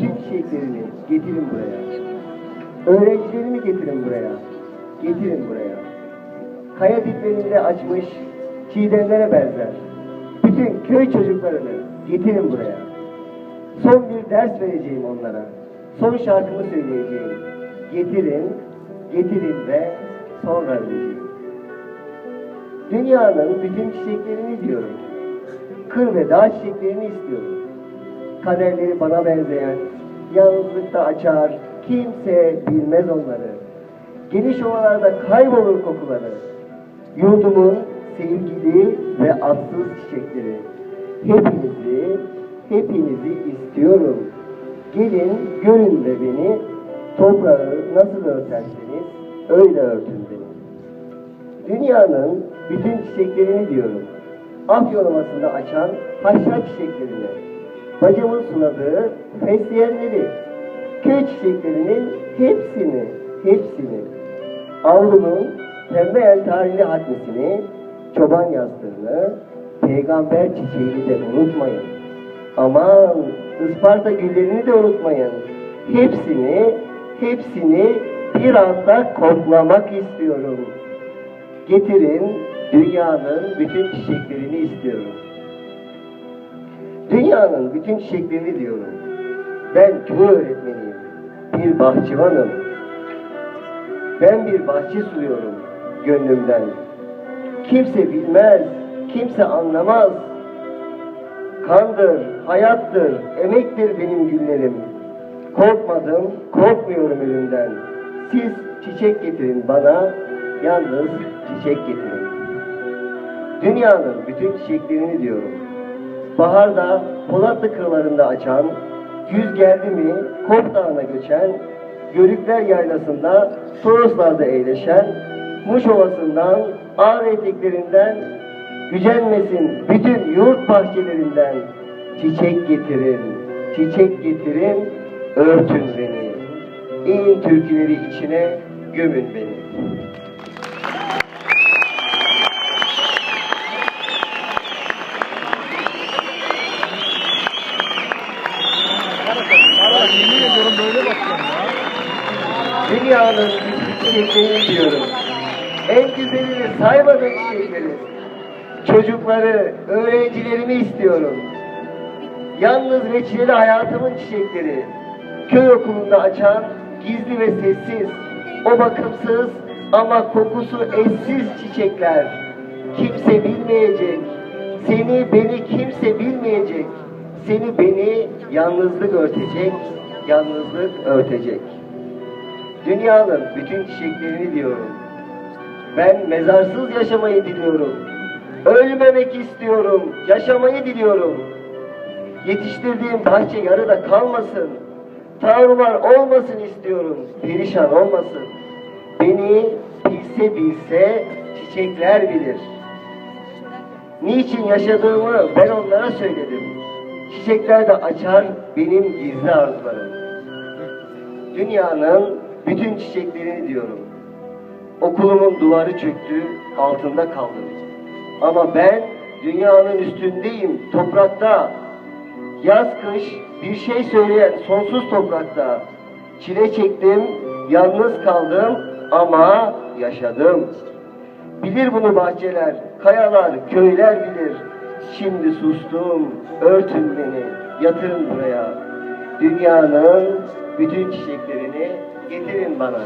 bütün çiçeklerini getirin buraya. Öğrencilerimi getirin buraya. Getirin buraya. Kaya diplerinde açmış çiğdemlere benzer. Bütün köy çocuklarını getirin buraya. Son bir ders vereceğim onlara. Son şarkımı söyleyeceğim. Getirin, getirin ve sonra öleceğim. Dünyanın bütün çiçeklerini diyorum. Kır ve dağ çiçeklerini istiyorum. Kaderleri bana benzeyen, yalnızlıkta açar, kimse bilmez onları. Geniş ovalarda kaybolur kokuları. Yurdumun sevgili ve atsız çiçekleri. Hepinizi, hepinizi istiyorum. Gelin görün de beni, toprağı nasıl örterseniz öyle örtün beni. Dünyanın bütün çiçeklerini diyorum. Afyon Ovası'nda açan haşhaş çiçeklerini, bacımın suladığı fesleğenleri, köy çiçeklerinin hepsini, hepsini, avlunun pembe el tarihli hatmisini, çoban yastığını, peygamber çiçeğini de unutmayın. Aman Isparta güllerini de unutmayın. Hepsini, hepsini bir anda koklamak istiyorum. Getirin dünyanın bütün çiçeklerini istiyorum. Dünyanın bütün çiçeklerini diyorum. Ben köy öğretmeniyim. Bir bahçıvanım. Ben bir bahçe suluyorum gönlümden. Kimse bilmez, kimse anlamaz. Kandır, hayattır, emektir benim günlerim. Korkmadım, korkmuyorum ölümden. Siz çiçek getirin bana, yalnız çiçek getirin. Dünyanın bütün çiçeklerini diyorum. Baharda Polatlı kırlarında açan, güz geldi mi Kop Dağı'na göçen, Yörükler Yaylası'nda Toroslar'da eğleşen, Muş Ovası'ndan, Ağrı eteklerinden, gücenmesin bütün yurt bahçelerinden çiçek getirin, çiçek getirin, örtün beni. İn türküleri içine gömün beni. Valla yemin ediyorum böyle bakıyorum ya. Dünyanın bütün çiçeklerini diyorum. En güzelini saymadım çiçekleri. Çocukları, öğrencilerimi istiyorum. Yalnız ve çileli hayatımın çiçekleri. Köy okulunda açan gizli ve sessiz, o bakımsız ama kokusu eşsiz çiçekler. Kimse bilmeyecek, seni beni kimse bilmeyecek. Seni beni yalnızlık örtecek, yalnızlık örtecek. Dünyanın bütün çiçeklerini diyorum. Ben mezarsız yaşamayı diliyorum. Ölmemek istiyorum, yaşamayı diliyorum. Yetiştirdiğim bahçe yarıda kalmasın. Tanrılar olmasın istiyorum, perişan olmasın. Beni bilse bilse çiçekler bilir. Niçin yaşadığımı ben onlara söyledim. Çiçekler de açar benim gizli arzularım. Dünyanın bütün çiçeklerini diyorum. Okulumun duvarı çöktü, altında kaldım. Ama ben dünyanın üstündeyim, toprakta. Yaz kış bir şey söyleyen sonsuz toprakta. Çile çektim, yalnız kaldım ama yaşadım. Bilir bunu bahçeler, kayalar, köyler bilir. Şimdi sustum, örtün beni, yatırın buraya. Dünyanın bütün çiçeklerini getirin bana.